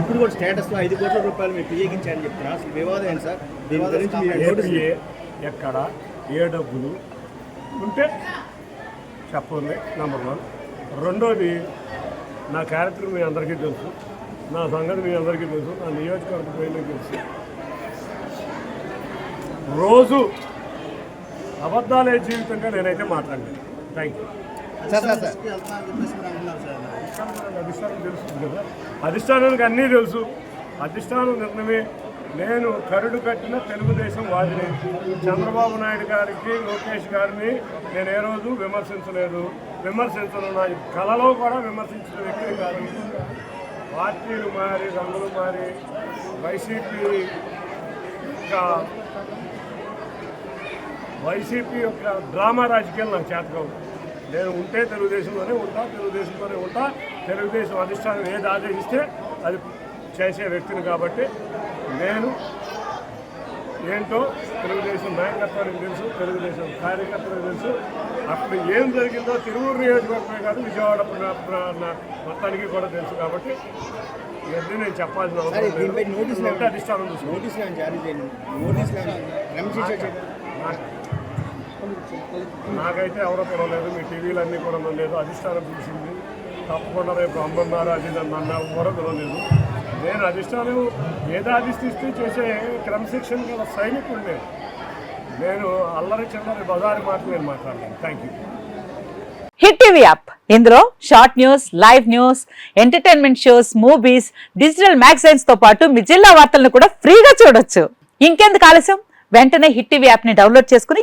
ఇప్పుడు కూడా స్టేటస్లో ఐదు కోట్ల రూపాయలు మీరు పియ్యగించారని చెప్తున్నారు. అసలు వివాదం ఏంటి సార్? దీని గురించి ఎక్కడ? ఏ డబ్బులు? ఉంటే చెప్పండి నెంబర్ వన్ రెండోది నా క్యారెక్టర్ మీ అందరికీ తెలుసు. నా సంగతి మీ అందరికీ తెలుసు. నా నియోజకవర్గ ప్రజలకు తెలుసు. రోజు అబద్ధాలే జీవితంగా నేనైతే మాట్లాడలేదు. థ్యాంక్ యూ అధిష్టానం తెలుసు కదా. అధిష్టానానికి అన్నీ తెలుసు. అధిష్టానం నిర్ణయమే. నేను కరుడు కట్టిన తెలుగుదేశం వాదిని. చంద్రబాబు నాయుడు గారికి లోకేష్ గారిని నేను ఏ రోజు విమర్శించలేదు. విమర్శించను. నా కళలో కూడా విమర్శించిన వ్యక్తి కాదు. పార్టీలు మారి రంగులు మారి వైసీపీ యొక్క వైసీపీ యొక్క డ్రామా రాజకీయాలు నాకు చేతకావు. నేను ఉంటే తెలుగుదేశంలోనే ఉంటా తెలుగుదేశంలోనే ఉంటా. తెలుగుదేశం అధిష్టానం ఏది ఆదేశిస్తే అది చేసే వ్యక్తిని కాబట్టి నేను ఏంటో తెలుగుదేశం నాయకత్వానికి తెలుసు తెలుగుదేశం కార్యకర్తలకు తెలుసు. అప్పుడు ఏం జరిగిందో తిరువురు నియోజకవర్గమే కాదు విజయవాడ మొత్తానికి కూడా తెలుసు కాబట్టి ఇవన్నీ నేను చెప్పాల్సిన సార్ అవసరం. నోటీసులు నోటీసులు జారీ చేయండి నోటీసులు ఏమైనా క్రమశిక్షణ చేయండి నాకు- నాకైతే ఎవరో పడలేదు మీ టీవీలు అన్నీ కూడా లేదు అధిష్టానం చూసింది. తప్పకుండా రేపు అమ్మన్నారు అది నన్ను అన్న ఎవరో పిలవలేదు నేను అధిష్టానం ఏదో అధిష్టిస్తూ చేసే క్రమశిక్షణ గల సైనికుడు నేను. నేను అల్లరి చిల్లరి బజారు మాట నేను మాట్లాడలేను. Thank you Hit TV app. ఇందులో short news live news entertainment shows movies digital మ్యాగజైన్స్తో పాటు మీ జిల్లా వార్తలను కూడా ఫ్రీగా చూడొచ్చు. ఇంకెందుకు ఆలస్యం? వెంటనే హిట్ టీవీ యాప్ని డౌన్లోడ్ చేసుకుని